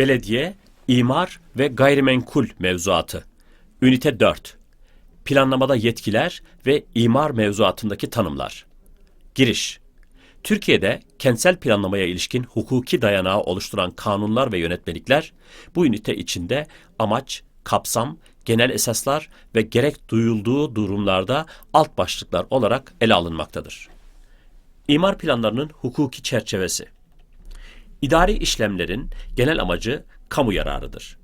Belediye, imar ve gayrimenkul mevzuatı. Ünite 4. Planlamada yetkiler ve imar mevzuatındaki tanımlar. Giriş. Türkiye'de kentsel planlamaya ilişkin hukuki dayanağı oluşturan kanunlar ve yönetmelikler bu ünite içinde amaç, kapsam, genel esaslar ve gerek duyulduğu durumlarda alt başlıklar olarak ele alınmaktadır. İmar planlarının hukuki çerçevesi. İdari işlemlerin genel amacı kamu yararıdır.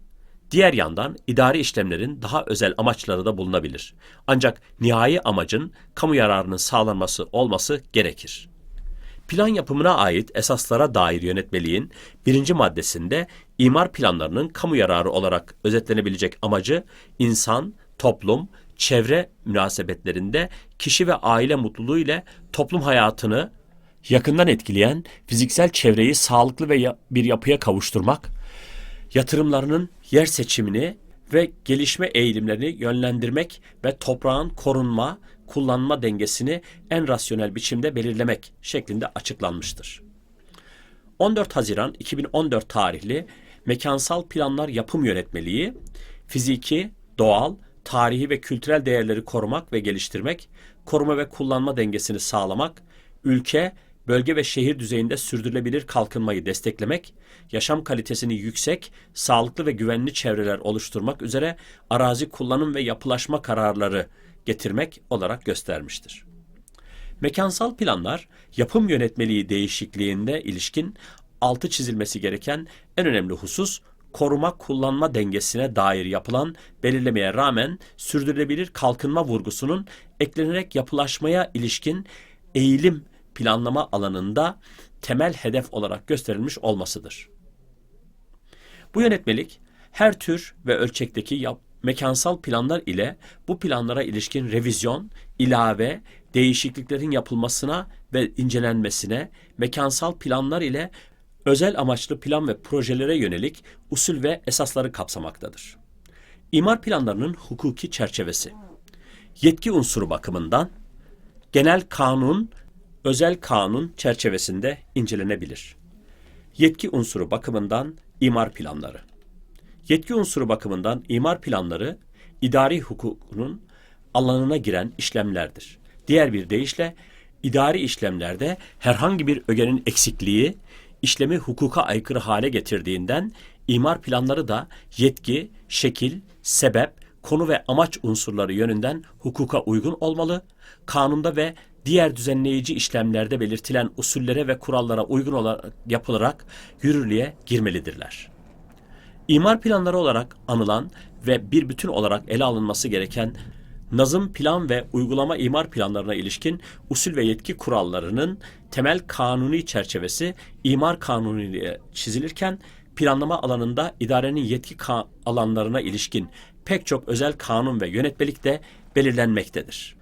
Diğer yandan idari işlemlerin daha özel amaçları da bulunabilir. Ancak nihai amacın kamu yararının sağlanması olması gerekir. Plan yapımına ait esaslara dair yönetmeliğin birinci maddesinde imar planlarının kamu yararı olarak özetlenebilecek amacı insan, toplum, çevre münasebetlerinde kişi ve aile mutluluğu ile toplum hayatını yakından etkileyen fiziksel çevreyi sağlıklı ve bir yapıya kavuşturmak, yatırımlarının yer seçimini ve gelişme eğilimlerini yönlendirmek ve toprağın korunma, kullanma dengesini en rasyonel biçimde belirlemek şeklinde açıklanmıştır. 14 Haziran 2014 tarihli Mekansal Planlar Yapım Yönetmeliği, fiziki, doğal, tarihi ve kültürel değerleri korumak ve geliştirmek, koruma ve kullanma dengesini sağlamak, ülke, bölge ve şehir düzeyinde sürdürülebilir kalkınmayı desteklemek, yaşam kalitesini yüksek, sağlıklı ve güvenli çevreler oluşturmak üzere arazi kullanım ve yapılaşma kararları getirmek olarak göstermiştir. Mekansal planlar, yapım yönetmeliği değişikliğinde ilişkin altı çizilmesi gereken en önemli husus, koruma kullanma dengesine dair yapılan belirlemeye rağmen sürdürülebilir kalkınma vurgusunun eklenerek yapılaşmaya ilişkin eğilim planlama alanında temel hedef olarak gösterilmiş olmasıdır. Bu yönetmelik her tür ve ölçekteki yap- mekansal planlar ile bu planlara ilişkin revizyon, ilave, değişikliklerin yapılmasına ve incelenmesine, mekansal planlar ile özel amaçlı plan ve projelere yönelik usul ve esasları kapsamaktadır. İmar planlarının hukuki çerçevesi. Yetki unsuru bakımından genel kanun, özel kanun çerçevesinde incelenebilir. Yetki unsuru bakımından imar planları. Yetki unsuru bakımından imar planları idari hukukunun alanına giren işlemlerdir. Diğer bir deyişle idari işlemlerde herhangi bir ögenin eksikliği işlemi hukuka aykırı hale getirdiğinden imar planları da yetki, şekil, sebep, konu ve amaç unsurları yönünden hukuka uygun olmalı, kanunda ve diğer düzenleyici işlemlerde belirtilen usullere ve kurallara uygun olarak yapılarak yürürlüğe girmelidirler. İmar planları olarak anılan ve bir bütün olarak ele alınması gereken nazım plan ve uygulama imar planlarına ilişkin usul ve yetki kurallarının temel kanuni çerçevesi imar kanunu ile çizilirken planlama alanında idarenin yetki alanlarına ilişkin pek çok özel kanun ve yönetmelik de belirlenmektedir.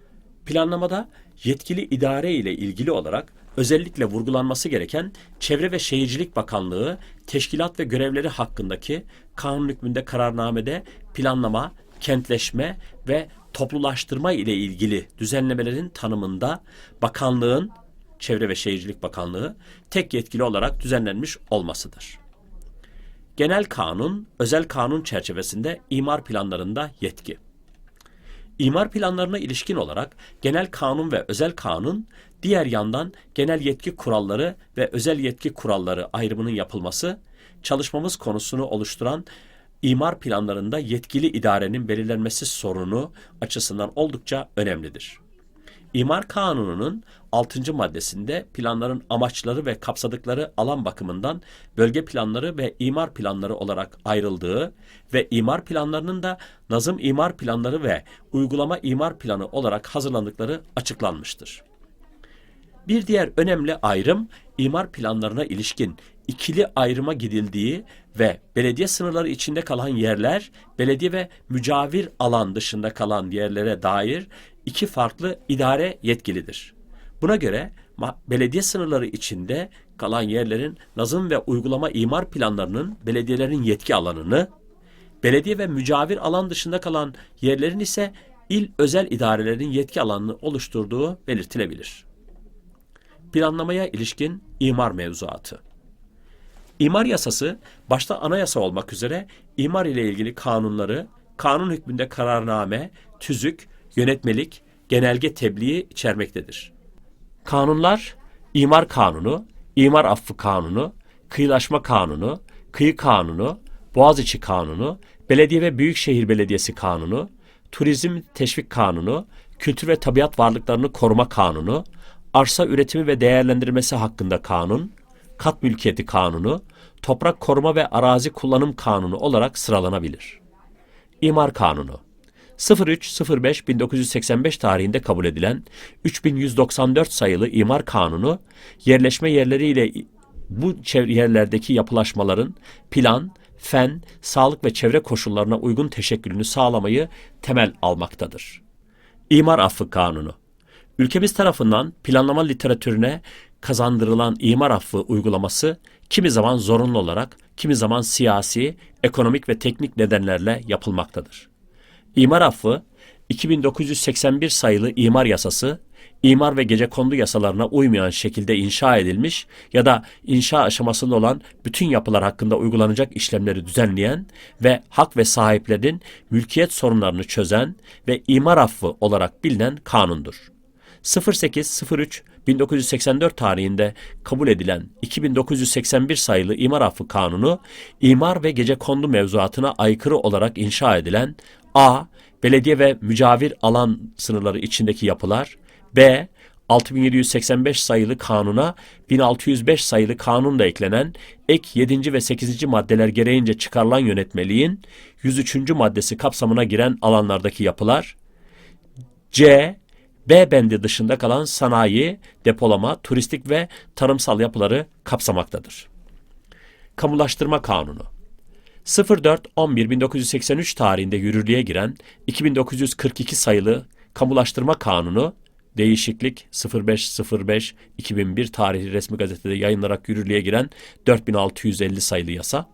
Planlamada yetkili idare ile ilgili olarak özellikle vurgulanması gereken Çevre ve Şehircilik Bakanlığı teşkilat ve görevleri hakkındaki kanun hükmünde kararnamede planlama, kentleşme ve toplulaştırma ile ilgili düzenlemelerin tanımında bakanlığın Çevre ve Şehircilik Bakanlığı tek yetkili olarak düzenlenmiş olmasıdır. Genel kanun, özel kanun çerçevesinde imar planlarında yetki. İmar planlarına ilişkin olarak genel kanun ve özel kanun, diğer yandan genel yetki kuralları ve özel yetki kuralları ayrımının yapılması, çalışmamız konusunu oluşturan imar planlarında yetkili idarenin belirlenmesi sorunu açısından oldukça önemlidir. İmar Kanunu'nun 6. maddesinde planların amaçları ve kapsadıkları alan bakımından bölge planları ve imar planları olarak ayrıldığı ve imar planlarının da nazım imar planları ve uygulama imar planı olarak hazırlandıkları açıklanmıştır. Bir diğer önemli ayrım imar planlarına ilişkin ikili ayrıma gidildiği ve belediye sınırları içinde kalan yerler, belediye ve mücavir alan dışında kalan yerlere dair iki farklı idare yetkilidir. Buna göre belediye sınırları içinde kalan yerlerin nazım ve uygulama imar planlarının belediyelerin yetki alanını, belediye ve mücavir alan dışında kalan yerlerin ise il özel idarelerin yetki alanını oluşturduğu belirtilebilir. Planlamaya ilişkin imar mevzuatı. İmar yasası başta anayasa olmak üzere imar ile ilgili kanunları, kanun hükmünde kararname, tüzük, yönetmelik, genelge tebliği içermektedir. Kanunlar, imar kanunu, imar affı kanunu, kıyılaşma kanunu, kıyı kanunu, boğaziçi kanunu, belediye ve büyükşehir belediyesi kanunu, turizm teşvik kanunu, kültür ve tabiat varlıklarını koruma kanunu, arsa üretimi ve değerlendirmesi hakkında kanun, kat mülkiyeti kanunu, toprak koruma ve arazi kullanım kanunu olarak sıralanabilir. İmar Kanunu 03.05.1985 tarihinde kabul edilen 3194 sayılı İmar Kanunu, yerleşme yerleriyle bu yerlerdeki yapılaşmaların plan, fen, sağlık ve çevre koşullarına uygun teşekkülünü sağlamayı temel almaktadır. İmar Affı Kanunu Ülkemiz tarafından planlama literatürüne kazandırılan imar affı uygulaması kimi zaman zorunlu olarak, kimi zaman siyasi, ekonomik ve teknik nedenlerle yapılmaktadır. İmar affı 2981 sayılı imar yasası, imar ve gecekondu yasalarına uymayan şekilde inşa edilmiş ya da inşa aşamasında olan bütün yapılar hakkında uygulanacak işlemleri düzenleyen ve hak ve sahiplerinin mülkiyet sorunlarını çözen ve imar affı olarak bilinen kanundur. 0803 1984 tarihinde kabul edilen 2981 sayılı İmar Affı Kanunu, imar ve gecekondu mevzuatına aykırı olarak inşa edilen A. Belediye ve mücavir alan sınırları içindeki yapılar, B. 6785 sayılı kanuna 1605 sayılı kanunla eklenen ek 7. ve 8. maddeler gereğince çıkarılan yönetmeliğin 103. maddesi kapsamına giren alanlardaki yapılar, C. B bendi dışında kalan sanayi, depolama, turistik ve tarımsal yapıları kapsamaktadır. Kamulaştırma Kanunu 04-11-1983 tarihinde yürürlüğe giren 2942 sayılı Kamulaştırma Kanunu değişiklik 05-05-2001 tarihli resmi gazetede yayınlanarak yürürlüğe giren 4650 sayılı yasa,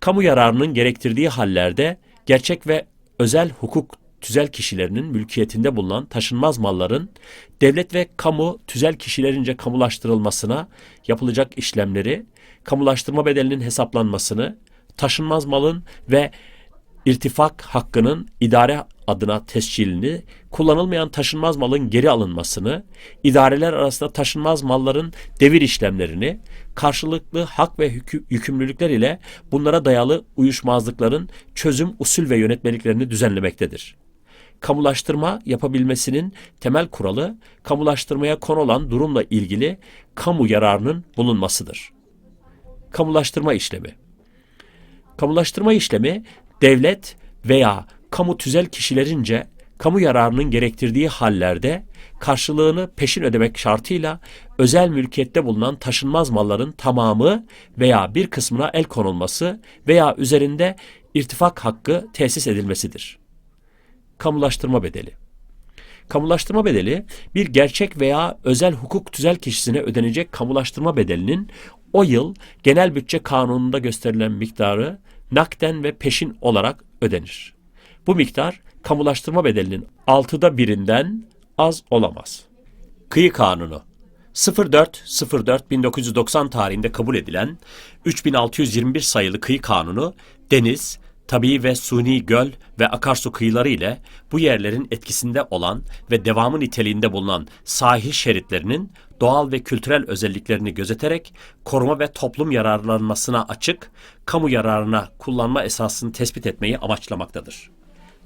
kamu yararının gerektirdiği hallerde gerçek ve özel hukuk tüzel kişilerinin mülkiyetinde bulunan taşınmaz malların devlet ve kamu tüzel kişilerince kamulaştırılmasına yapılacak işlemleri, kamulaştırma bedelinin hesaplanmasını, taşınmaz malın ve irtifak hakkının idare adına tescilini, kullanılmayan taşınmaz malın geri alınmasını, idareler arasında taşınmaz malların devir işlemlerini, karşılıklı hak ve yükümlülükler ile bunlara dayalı uyuşmazlıkların çözüm usul ve yönetmeliklerini düzenlemektedir. Kamulaştırma yapabilmesinin temel kuralı, kamulaştırmaya konu olan durumla ilgili kamu yararının bulunmasıdır. Kamulaştırma işlemi Kamulaştırma işlemi devlet veya kamu tüzel kişilerince kamu yararının gerektirdiği hallerde karşılığını peşin ödemek şartıyla özel mülkiyette bulunan taşınmaz malların tamamı veya bir kısmına el konulması veya üzerinde irtifak hakkı tesis edilmesidir. Kamulaştırma bedeli Kamulaştırma bedeli bir gerçek veya özel hukuk tüzel kişisine ödenecek kamulaştırma bedelinin o yıl genel bütçe kanununda gösterilen miktarı nakden ve peşin olarak ödenir. Bu miktar kamulaştırma bedelinin altıda birinden az olamaz. Kıyı Kanunu 04.04.1990 tarihinde kabul edilen 3621 sayılı Kıyı Kanunu, deniz, tabii ve suni göl ve akarsu kıyıları ile bu yerlerin etkisinde olan ve devamı niteliğinde bulunan sahil şeritlerinin doğal ve kültürel özelliklerini gözeterek koruma ve toplum yararlanmasına açık, kamu yararına kullanma esasını tespit etmeyi amaçlamaktadır.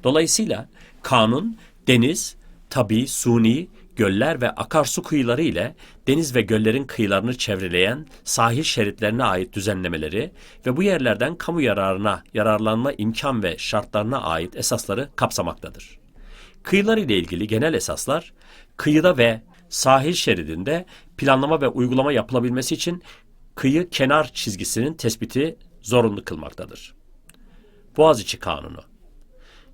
Dolayısıyla kanun deniz, tabi, suni, göller ve akarsu kıyıları ile deniz ve göllerin kıyılarını çevreleyen sahil şeritlerine ait düzenlemeleri ve bu yerlerden kamu yararına yararlanma imkan ve şartlarına ait esasları kapsamaktadır. Kıyılar ile ilgili genel esaslar, kıyıda ve sahil şeridinde planlama ve uygulama yapılabilmesi için kıyı kenar çizgisinin tespiti zorunlu kılmaktadır. Boğaziçi Kanunu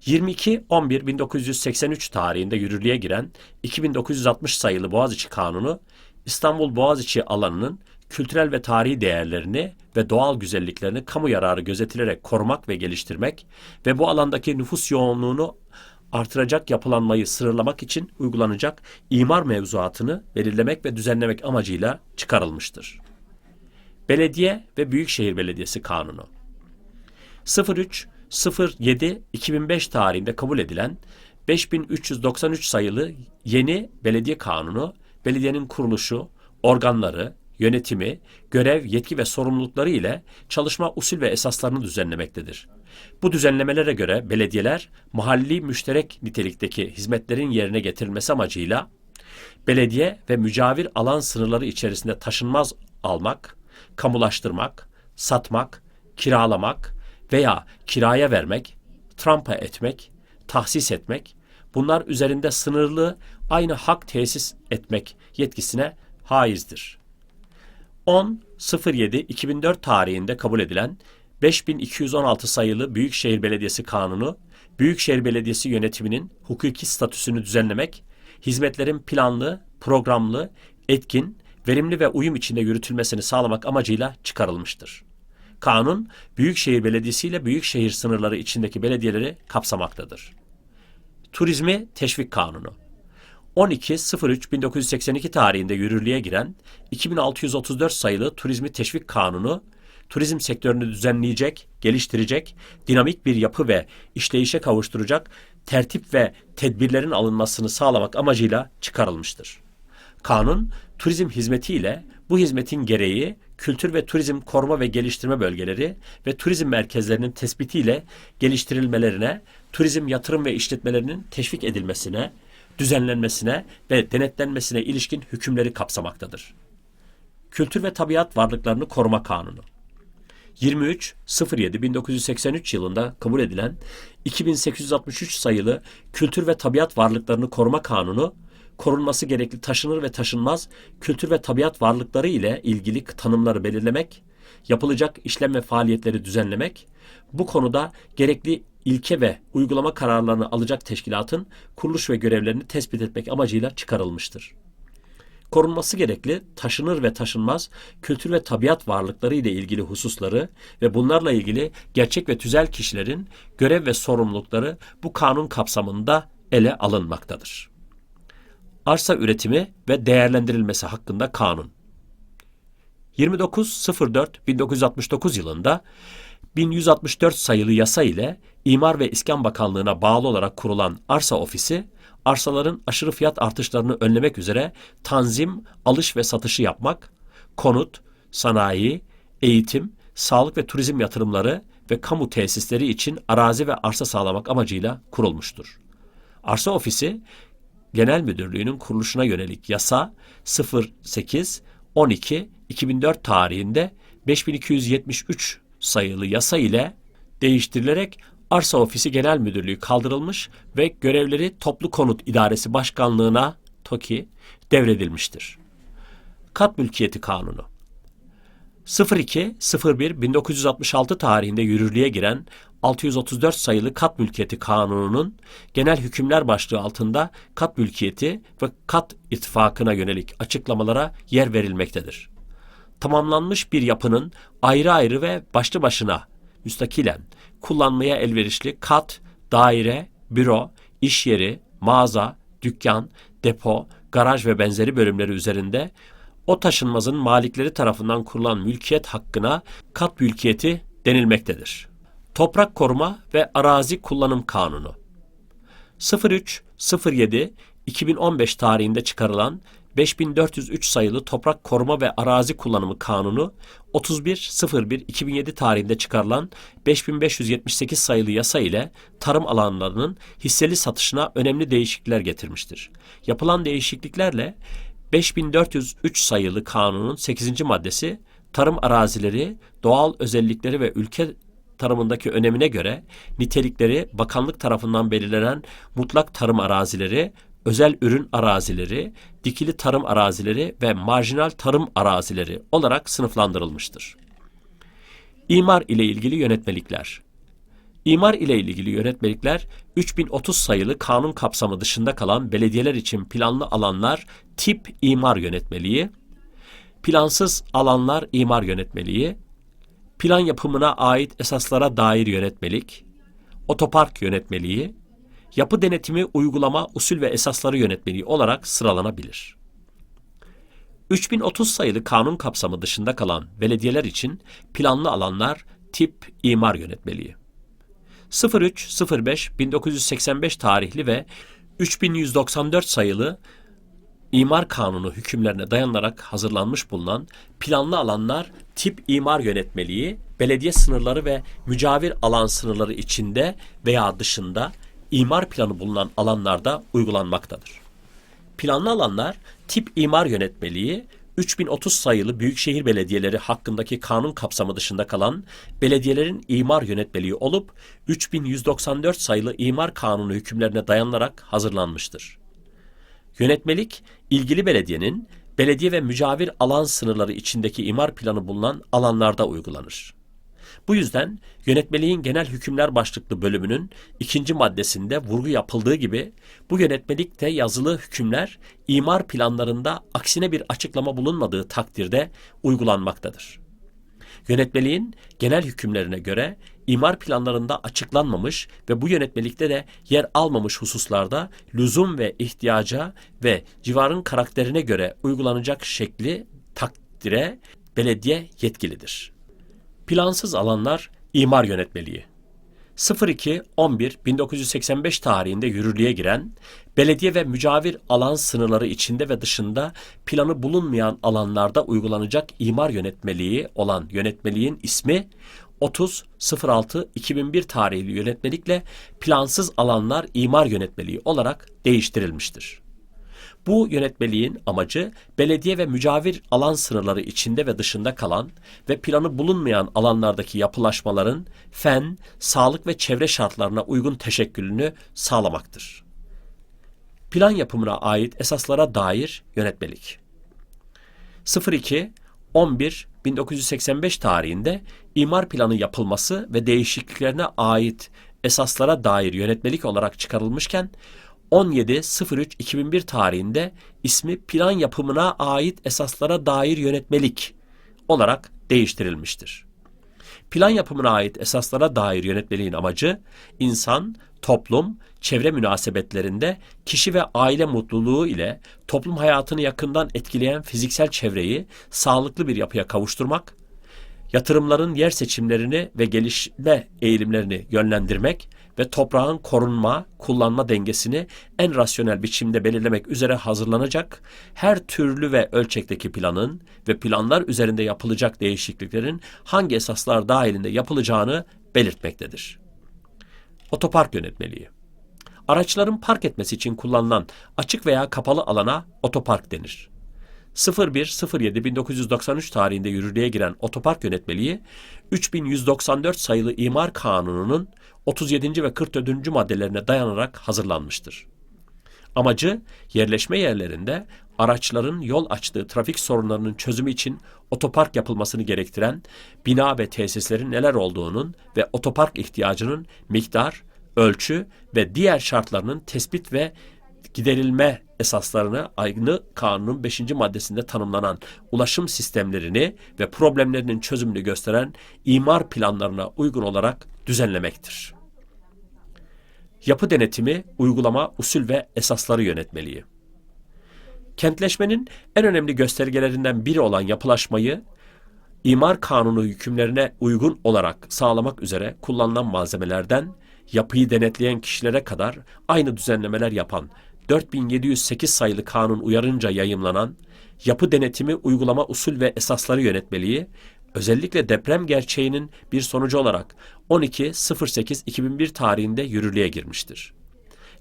22-11-1983 tarihinde yürürlüğe giren 2960 sayılı Boğaziçi Kanunu, İstanbul Boğaziçi alanının kültürel ve tarihi değerlerini ve doğal güzelliklerini kamu yararı gözetilerek korumak ve geliştirmek ve bu alandaki nüfus yoğunluğunu artıracak yapılanmayı sınırlamak için uygulanacak imar mevzuatını belirlemek ve düzenlemek amacıyla çıkarılmıştır. Belediye ve Büyükşehir Belediyesi Kanunu 03.07.2005 tarihinde kabul edilen 5393 sayılı yeni belediye kanunu, belediyenin kuruluşu, organları, yönetimi, görev, yetki ve sorumlulukları ile çalışma usul ve esaslarını düzenlemektedir. Bu düzenlemelere göre belediyeler mahalli müşterek nitelikteki hizmetlerin yerine getirilmesi amacıyla belediye ve mücavir alan sınırları içerisinde taşınmaz almak, kamulaştırmak, satmak, kiralamak veya kiraya vermek, trampa etmek, tahsis etmek, bunlar üzerinde sınırlı aynı hak tesis etmek yetkisine haizdir. 10.07.2004 tarihinde kabul edilen 5216 sayılı Büyükşehir Belediyesi Kanunu, Büyükşehir Belediyesi yönetiminin hukuki statüsünü düzenlemek, hizmetlerin planlı, programlı, etkin, verimli ve uyum içinde yürütülmesini sağlamak amacıyla çıkarılmıştır. Kanun, Büyükşehir Belediyesi ile Büyükşehir sınırları içindeki belediyeleri kapsamaktadır. Turizmi Teşvik Kanunu 12.03.1982 tarihinde yürürlüğe giren 2634 sayılı Turizmi Teşvik Kanunu, turizm sektörünü düzenleyecek, geliştirecek, dinamik bir yapı ve işleyişe kavuşturacak tertip ve tedbirlerin alınmasını sağlamak amacıyla çıkarılmıştır. Kanun, turizm hizmetiyle bu hizmetin gereği kültür ve turizm koruma ve geliştirme bölgeleri ve turizm merkezlerinin tespitiyle geliştirilmelerine, turizm yatırım ve işletmelerinin teşvik edilmesine, düzenlenmesine ve denetlenmesine ilişkin hükümleri kapsamaktadır. Kültür ve Tabiat Varlıklarını Koruma Kanunu 23.07.1983 yılında kabul edilen 2863 sayılı Kültür ve Tabiat Varlıklarını Koruma Kanunu, korunması gerekli taşınır ve taşınmaz kültür ve tabiat varlıkları ile ilgili tanımları belirlemek, yapılacak işlem ve faaliyetleri düzenlemek, bu konuda gerekli ilke ve uygulama kararlarını alacak teşkilatın kuruluş ve görevlerini tespit etmek amacıyla çıkarılmıştır. Korunması gerekli taşınır ve taşınmaz kültür ve tabiat varlıkları ile ilgili hususları ve bunlarla ilgili gerçek ve tüzel kişilerin görev ve sorumlulukları bu kanun kapsamında ele alınmaktadır. Arsa üretimi ve değerlendirilmesi hakkında kanun 29.04.1969 yılında 1164 sayılı yasa ile İmar ve İskan Bakanlığı'na bağlı olarak kurulan Arsa Ofisi, arsaların aşırı fiyat artışlarını önlemek üzere tanzim, alış ve satışı yapmak, konut, sanayi, eğitim, sağlık ve turizm yatırımları ve kamu tesisleri için arazi ve arsa sağlamak amacıyla kurulmuştur. Arsa Ofisi, Genel Müdürlüğü'nün kuruluşuna yönelik yasa 08 12 2004 tarihinde 5273 sayılı yasa ile değiştirilerek Arsa Ofisi Genel Müdürlüğü kaldırılmış ve görevleri Toplu Konut İdaresi Başkanlığı'na TOKİ devredilmiştir. Kat Mülkiyeti Kanunu 02.01.1966 tarihinde yürürlüğe giren 634 sayılı Kat Mülkiyeti Kanunu'nun genel hükümler başlığı altında kat mülkiyeti ve kat ittifakına yönelik açıklamalara yer verilmektedir. Tamamlanmış bir yapının ayrı ayrı ve başlı başına müstakilen kullanmaya elverişli kat, daire, büro, iş yeri, mağaza, dükkan, depo, garaj ve benzeri bölümleri üzerinde o taşınmazın malikleri tarafından kurulan mülkiyet hakkına kat mülkiyeti denilmektedir. Toprak Koruma ve Arazi Kullanım Kanunu 03.07 2015 tarihinde çıkarılan 5403 sayılı Toprak Koruma ve Arazi Kullanımı Kanunu, 31.01.2007 tarihinde çıkarılan 5578 sayılı yasa ile tarım alanlarının hisseli satışına önemli değişiklikler getirmiştir. Yapılan değişikliklerle 5403 sayılı kanunun 8. maddesi tarım arazileri, doğal özellikleri ve ülke tarımındaki önemine göre nitelikleri bakanlık tarafından belirlenen mutlak tarım arazileri, özel ürün arazileri, dikili tarım arazileri ve marjinal tarım arazileri olarak sınıflandırılmıştır. İmar ile ilgili yönetmelikler İmar ile ilgili yönetmelikler 3030 sayılı kanun kapsamı dışında kalan belediyeler için planlı alanlar tip imar yönetmeliği, plansız alanlar imar yönetmeliği, plan yapımına ait esaslara dair yönetmelik, otopark yönetmeliği, yapı denetimi uygulama usul ve esasları yönetmeliği olarak sıralanabilir. 3030 sayılı kanun kapsamı dışında kalan belediyeler için planlı alanlar tip imar yönetmeliği. 03.05.1985 tarihli ve 3194 sayılı İmar Kanunu hükümlerine dayanarak hazırlanmış bulunan planlı alanlar tip imar yönetmeliği, belediye sınırları ve mücavir alan sınırları içinde veya dışında imar planı bulunan alanlarda uygulanmaktadır. Planlı alanlar tip imar yönetmeliği 3030 sayılı büyükşehir belediyeleri hakkındaki kanun kapsamı dışında kalan belediyelerin imar yönetmeliği olup 3194 sayılı imar kanunu hükümlerine dayanarak hazırlanmıştır. Yönetmelik, ilgili belediyenin belediye ve mücavir alan sınırları içindeki imar planı bulunan alanlarda uygulanır. Bu yüzden yönetmeliğin genel hükümler başlıklı bölümünün ikinci maddesinde vurgu yapıldığı gibi bu yönetmelikte yazılı hükümler imar planlarında aksine bir açıklama bulunmadığı takdirde uygulanmaktadır. Yönetmeliğin genel hükümlerine göre imar planlarında açıklanmamış ve bu yönetmelikte de yer almamış hususlarda lüzum ve ihtiyaca ve civarın karakterine göre uygulanacak şekli takdire belediye yetkilidir. Plansız alanlar imar yönetmeliği 02-11-1985 tarihinde yürürlüğe giren, belediye ve mücavir alan sınırları içinde ve dışında planı bulunmayan alanlarda uygulanacak imar yönetmeliği olan yönetmeliğin ismi 30.06.2001 tarihli yönetmelikle plansız alanlar imar yönetmeliği olarak değiştirilmiştir. Bu yönetmeliğin amacı belediye ve mücavir alan sınırları içinde ve dışında kalan ve planı bulunmayan alanlardaki yapılaşmaların fen, sağlık ve çevre şartlarına uygun teşekkülünü sağlamaktır. Plan yapımına ait esaslara dair yönetmelik. 02 11 1985 tarihinde imar planı yapılması ve değişikliklerine ait esaslara dair yönetmelik olarak çıkarılmışken 17.03.2001 tarihinde ismi plan yapımına ait esaslara dair yönetmelik olarak değiştirilmiştir. Plan yapımına ait esaslara dair yönetmeliğin amacı insan, toplum, çevre münasebetlerinde kişi ve aile mutluluğu ile toplum hayatını yakından etkileyen fiziksel çevreyi sağlıklı bir yapıya kavuşturmak, yatırımların yer seçimlerini ve gelişme eğilimlerini yönlendirmek ve toprağın korunma, kullanma dengesini en rasyonel biçimde belirlemek üzere hazırlanacak her türlü ve ölçekteki planın ve planlar üzerinde yapılacak değişikliklerin hangi esaslar dahilinde yapılacağını belirtmektedir. Otopark yönetmeliği Araçların park etmesi için kullanılan açık veya kapalı alana otopark denir. 01.07.1993 tarihinde yürürlüğe giren otopark yönetmeliği 3194 sayılı imar kanununun 37. ve 44. maddelerine dayanarak hazırlanmıştır. Amacı yerleşme yerlerinde araçların yol açtığı trafik sorunlarının çözümü için otopark yapılmasını gerektiren bina ve tesislerin neler olduğunun ve otopark ihtiyacının miktar, ölçü ve diğer şartlarının tespit ve giderilme esaslarını aynı kanunun 5. maddesinde tanımlanan ulaşım sistemlerini ve problemlerinin çözümünü gösteren imar planlarına uygun olarak düzenlemektir. Yapı denetimi, uygulama, usul ve esasları yönetmeliği. Kentleşmenin en önemli göstergelerinden biri olan yapılaşmayı imar kanunu hükümlerine uygun olarak sağlamak üzere kullanılan malzemelerden yapıyı denetleyen kişilere kadar aynı düzenlemeler yapan 4708 sayılı kanun uyarınca yayımlanan Yapı Denetimi Uygulama Usul ve Esasları Yönetmeliği özellikle deprem gerçeğinin bir sonucu olarak 12.08.2001 tarihinde yürürlüğe girmiştir.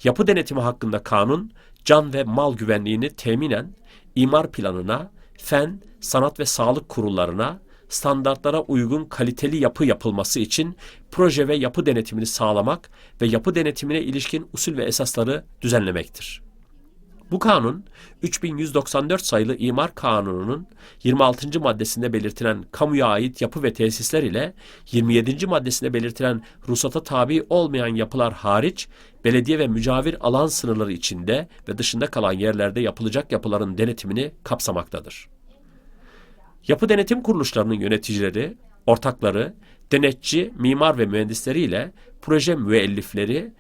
Yapı denetimi hakkında kanun, can ve mal güvenliğini teminen imar planına, fen, sanat ve sağlık kurullarına, standartlara uygun kaliteli yapı yapılması için proje ve yapı denetimini sağlamak ve yapı denetimine ilişkin usul ve esasları düzenlemektir. Bu kanun 3194 sayılı İmar Kanunu'nun 26. maddesinde belirtilen kamuya ait yapı ve tesisler ile 27. maddesinde belirtilen ruhsata tabi olmayan yapılar hariç belediye ve mücavir alan sınırları içinde ve dışında kalan yerlerde yapılacak yapıların denetimini kapsamaktadır. Yapı denetim kuruluşlarının yöneticileri, ortakları, denetçi, mimar ve mühendisleri ile proje müellifleri,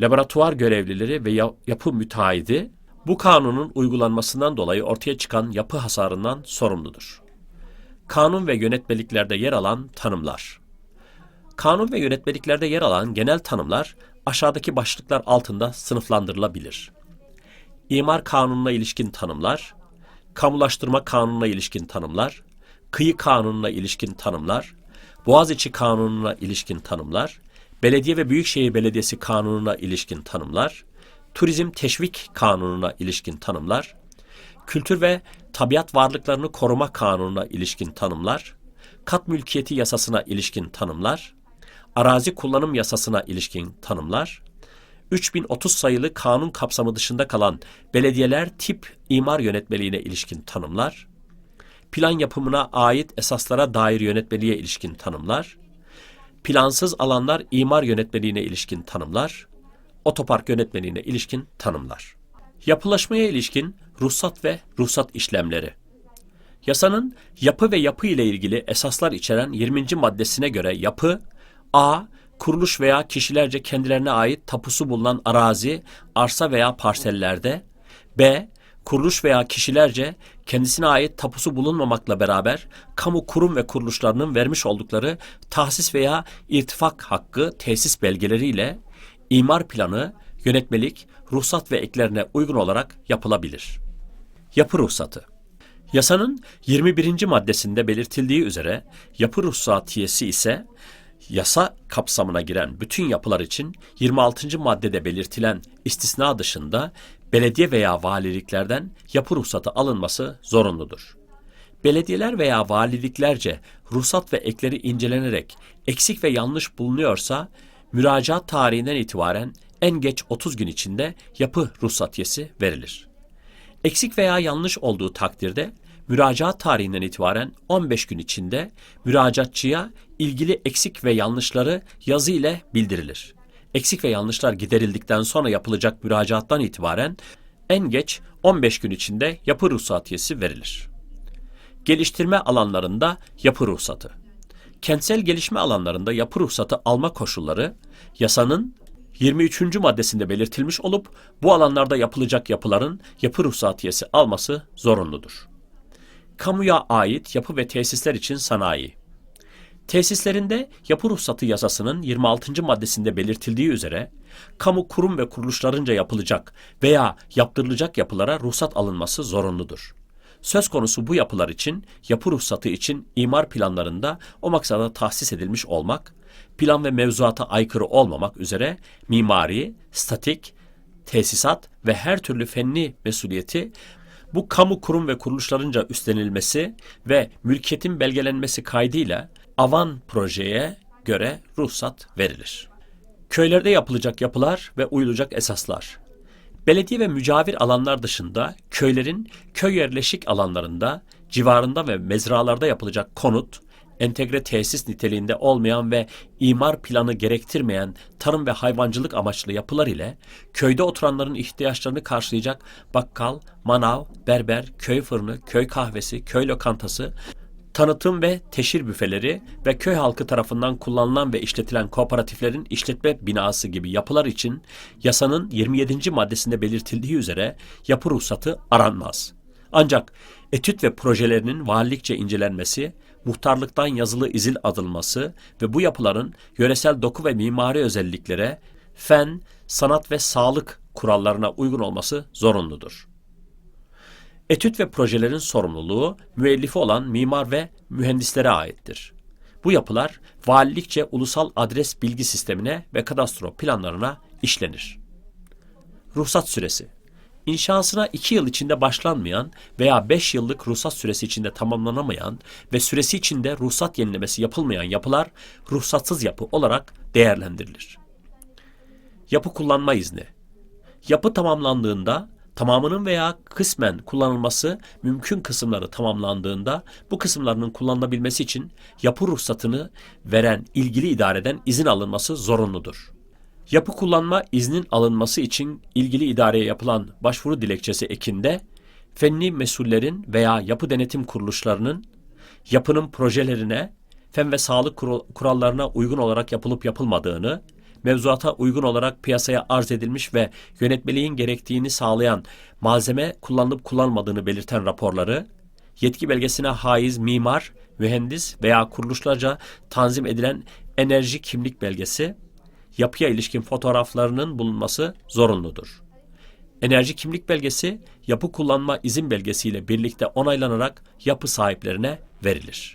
laboratuvar görevlileri ve yapı müteahhidi Bu kanunun uygulanmasından dolayı ortaya çıkan yapı hasarından sorumludur. Kanun ve yönetmeliklerde yer alan tanımlar. Kanun ve yönetmeliklerde yer alan genel tanımlar aşağıdaki başlıklar altında sınıflandırılabilir. İmar kanununa ilişkin tanımlar, kamulaştırma kanununa ilişkin tanımlar, kıyı kanununa ilişkin tanımlar, Boğaziçi kanununa ilişkin tanımlar, belediye ve büyükşehir belediyesi kanununa ilişkin tanımlar, turizm teşvik kanununa ilişkin tanımlar, kültür ve tabiat varlıklarını koruma kanununa ilişkin tanımlar, kat mülkiyeti yasasına ilişkin tanımlar, arazi kullanım yasasına ilişkin tanımlar, 3030 sayılı kanun kapsamı dışında kalan belediyeler tip imar yönetmeliğine ilişkin tanımlar, plan yapımına ait esaslara dair yönetmeliğe ilişkin tanımlar, plansız alanlar imar yönetmeliğine ilişkin tanımlar, otopark yönetmeliğine ilişkin tanımlar. Yapılaşmaya ilişkin ruhsat ve ruhsat işlemleri. Yasanın yapı ve yapı ile ilgili esaslar içeren 20. maddesine göre yapı, a. Kuruluş veya kişilerce kendilerine ait tapusu bulunan arazi, arsa veya parsellerde, b. Kuruluş veya kişilerce kendisine ait tapusu bulunmamakla beraber kamu kurum ve kuruluşlarının vermiş oldukları tahsis veya irtifak hakkı tesis belgeleriyle imar planı, yönetmelik, ruhsat ve eklerine uygun olarak yapılabilir. Yapı ruhsatı Yasanın 21. maddesinde belirtildiği üzere yapı ruhsatiyesi ise yasa kapsamına giren bütün yapılar için 26. maddede belirtilen istisna dışında belediye veya valiliklerden yapı ruhsatı alınması zorunludur. Belediyeler veya valiliklerce ruhsat ve ekleri incelenerek eksik ve yanlış bulunuyorsa müracaat tarihinden itibaren en geç 30 gün içinde yapı ruhsatiyesi verilir. Eksik veya yanlış olduğu takdirde müracaat tarihinden itibaren 15 gün içinde müracaatçıya ilgili eksik ve yanlışları yazı ile bildirilir. Eksik ve yanlışlar giderildikten sonra yapılacak müracaattan itibaren en geç 15 gün içinde yapı ruhsatiyesi verilir. Geliştirme alanlarında yapı ruhsatı. Kentsel gelişme alanlarında yapı ruhsatı alma koşulları yasanın 23. maddesinde belirtilmiş olup bu alanlarda yapılacak yapıların yapı ruhsatiyesi alması zorunludur. Kamuya ait yapı ve tesisler için sanayi. Tesislerinde yapı ruhsatı yasasının 26. maddesinde belirtildiği üzere kamu kurum ve kuruluşlarınca yapılacak veya yaptırılacak yapılara ruhsat alınması zorunludur. Söz konusu bu yapılar için yapı ruhsatı için imar planlarında o maksada tahsis edilmiş olmak, plan ve mevzuata aykırı olmamak üzere mimari, statik, tesisat ve her türlü fenni mesuliyeti bu kamu kurum ve kuruluşlarınca üstlenilmesi ve mülkiyetin belgelenmesi kaydıyla avan projeye göre ruhsat verilir. Köylerde yapılacak yapılar ve uyulacak esaslar. Belediye ve mücavir alanlar dışında köylerin köy yerleşik alanlarında, civarında ve mezralarda yapılacak konut, entegre tesis niteliğinde olmayan ve imar planı gerektirmeyen tarım ve hayvancılık amaçlı yapılar ile köyde oturanların ihtiyaçlarını karşılayacak bakkal, manav, berber, köy fırını, köy kahvesi, köy lokantası, tanıtım ve teşhir büfeleri ve köy halkı tarafından kullanılan ve işletilen kooperatiflerin işletme binası gibi yapılar için yasanın 27. maddesinde belirtildiği üzere yapı ruhsatı aranmaz. Ancak etüt ve projelerinin valilikçe incelenmesi, muhtarlıktan yazılı izin alınması ve bu yapıların yöresel doku ve mimari özelliklere, fen, sanat ve sağlık kurallarına uygun olması zorunludur. Etüt ve projelerin sorumluluğu müellifi olan mimar ve mühendislere aittir. Bu yapılar valilikçe ulusal adres bilgi sistemine ve kadastro planlarına işlenir. Ruhsat süresi İnşasına 2 yıl içinde başlanmayan veya 5 yıllık ruhsat süresi içinde tamamlanamayan ve süresi içinde ruhsat yenilemesi yapılmayan yapılar ruhsatsız yapı olarak değerlendirilir. Yapı kullanma izni Yapı tamamlandığında tamamının veya kısmen kullanılması mümkün kısımları tamamlandığında bu kısımlarının kullanılabilmesi için yapı ruhsatını veren ilgili idareden izin alınması zorunludur. Yapı kullanma iznin alınması için ilgili idareye yapılan başvuru dilekçesi ekinde fenli mesullerin veya yapı denetim kuruluşlarının yapının projelerine, fen ve sağlık kurallarına uygun olarak yapılıp yapılmadığını, mevzuata uygun olarak piyasaya arz edilmiş ve yönetmeliğin gerektiğini sağlayan malzeme kullanılıp kullanmadığını belirten raporları, yetki belgesine haiz mimar, mühendis veya kuruluşlarca tanzim edilen enerji kimlik belgesi, yapıya ilişkin fotoğraflarının bulunması zorunludur. Enerji kimlik belgesi, yapı kullanma izin belgesiyle birlikte onaylanarak yapı sahiplerine verilir.